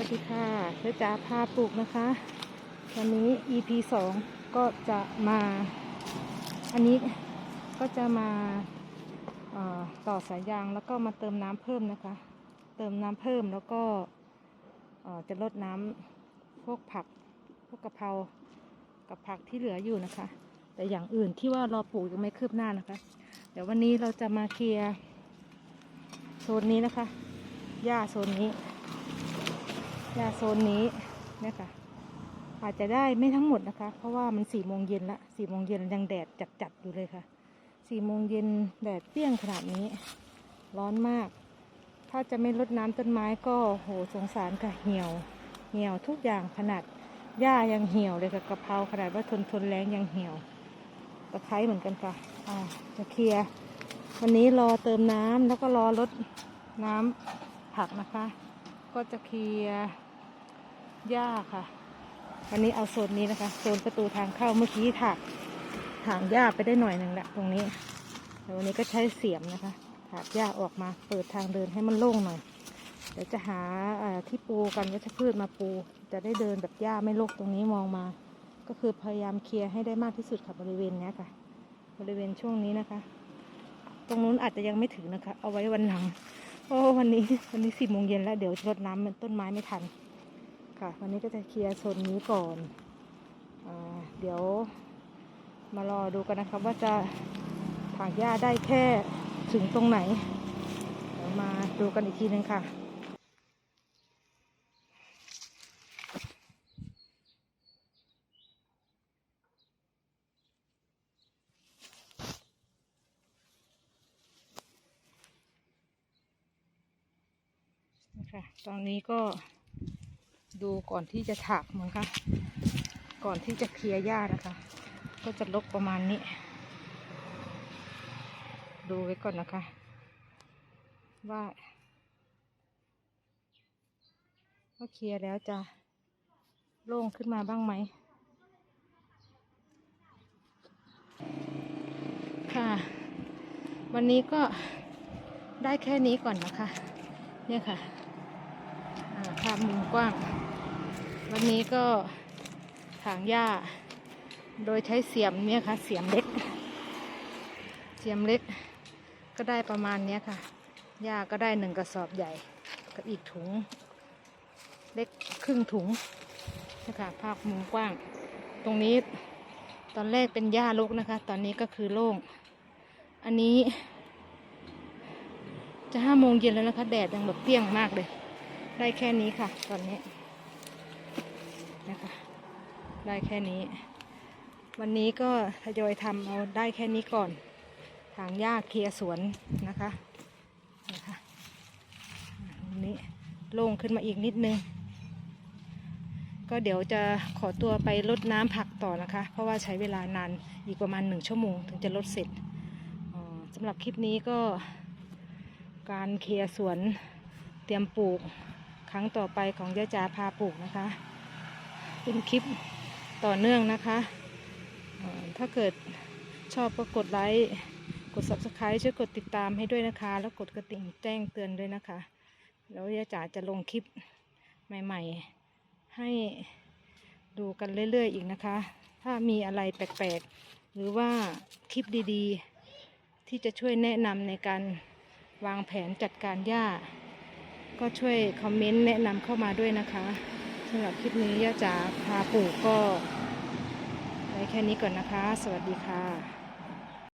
วัสดีค่ะเพื่อจ๋าพาปลูกนะคะ วันนี้ EP สองก็จะมา อันนี้ก็จะมาต่อสายยางแล้วก็มาเติมน้ำเพิ่มนะคะ เติมน้ำเพิ่มแล้วก็จะลดน้ำพวกผักพวกกะเพรากับผักที่เหลืออยู่นะคะ แต่อย่างอื่นที่ว่ารอปลูกยังไม่คืบหน้านะคะ เดี๋ยววันนี้เราจะมาเคลียร์โซนนี้นะคะหญ้าโซนนี้ ยาโซนนี้นี่ค่ะอาจจะได้ไม่ทั้งหมดนะคะ เพราะว่ามันสี่โมงเย็นละสี่โมงเย็นยังแดดจัดๆอยู่เลยค่ะสี่โมงเย็นแดดเปี้ยงขนาดนี้ ร้อนมาก ถ้าจะไม่ลดน้ำต้นไม้ก็โหสงสารค่ะเหี่ยว เหี่ยวทุกอย่างขนาดหญ้ายังเหี่ยวเลยค่ะกะเพราขนาดว่าทนทนแรงยังเหี่ยวตะไคร้เหมือนกันค่ะอ่าจะเคลียร์วันนี้รอเติมน้ำแล้วก็รอลดน้ำผักนะคะ ก็จะเคลียร์ หญ้าค่ะ วันนี้เอาโซนนี้นะคะโซนประตูทางเข้าเมื่อกี้ถากถางหญ้าไปได้หน่อยหนึ่งละตรงนี้เดี๋ยววันนี้ก็ใช้เสียมนะคะถากหญ้าออกมาเปิดทางเดินให้มันโล่งหน่อยเดี๋ยวจะหาที่ปูกันวัชพืชมาปู จะได้เดินแบบหญ้าไม่รกตรงนี้มองมา ก็คือพยายามเคลียร์ให้ได้มากที่สุดค่ะบริเวณนี้ค่ะ บริเวณช่วงนี้นะคะ ตรงนู้นอาจจะยังไม่ถึงนะคะ เอาไว้วันหลังโอ้วันนี้วันนี้สี่โมงเย็นแล้วเดี๋ยวรดน้ำต้นไม้ไม่ทัน ค่ะ วันนี้ก็จะเคลียร์โซนนี้ก่อนอเดี๋ยวมารอดูกันนะครับว่าจะถางหญ้าได้แค่ถึงตรงไหน เดี๋ยวมาดูกันอีกทีนึงค่ะนะคะตอนนี้ก็ ดูก่อนที่จะถากมั้งคะ ก่อนที่จะเคลียร์หญ้านะคะ ก็จะลกประมาณนี้ ดูไว้ก่อนนะคะ ว่าว่าเคลียร์แล้วจะโล่งขึ้นมาบ้างไหม ค่ะ วันนี้ก็ได้แค่นี้ก่อนนะคะ เนี่ยค่ะภาพมุมกว้าง วันนี้ก็ถางหญ้า โดยใช้เสียมเนี่ยค่ะ เสียมเล็ก เสียมเล็กก็ได้ประมาณเนี้ยค่ะ หญ้าก็ได้หนึ่งกระสอบใหญ่กับอีกถุง เล็กครึ่งถุงนะคะภาพมุมกว้าง ตรงนี้ตอนแรกเป็นหญ้ารกนะคะ ตอนนี้ก็คือโล่ง อันนี้ จะห้าโมงเย็นแล้วนะคะ แดดยังแบบเปรี้ยงมากเลย ได้แค่นี้ค่ะ ตอนนี้ นะคะ ได้แค่นี้ วันนี้ก็ทยอยทำเอาได้แค่นี้ก่อนทางหญ้าเคลียสวนนะคะนะคะนี้โล่งขึ้นมาอีกนิดนึง ก็เดี๋ยวจะขอตัวไปรดน้ำผักต่อนะคะ เพราะว่าใช้เวลานานอีกประมาณหนึ่งชั่วโมงถึงจะลดเสร็จสำหรับคลิปนี้ก็การเคลียร์สวนเตรียมปลูกครั้งต่อไปของยะจาพาปลูกนะคะ เป็นคลิปต่อเนื่องนะคะถ้าเกิดชอบก็กดไลค์กด subscribe ช่วยกดติดตามให้ด้วยนะคะ แล้วกดกระดิ่งแจ้งเตือนด้วยนะคะ แล้วยะจ๋าจะลงคลิปใหม่ๆ ให้ดูกันเรื่อยๆอีกนะคะ ถ้ามีอะไรแปลกๆ หรือว่าคลิปดีๆ ที่จะช่วยแนะนำในการวางแผนจัดการหญ้า ก็ช่วยคอมเมนต์แนะนำเข้ามาด้วยนะคะำหรับคลิปนี้ย่าจ๋าพาปลูกก็ไว้แค่นี้ก่อนนะคะ สวัสดีค่ะ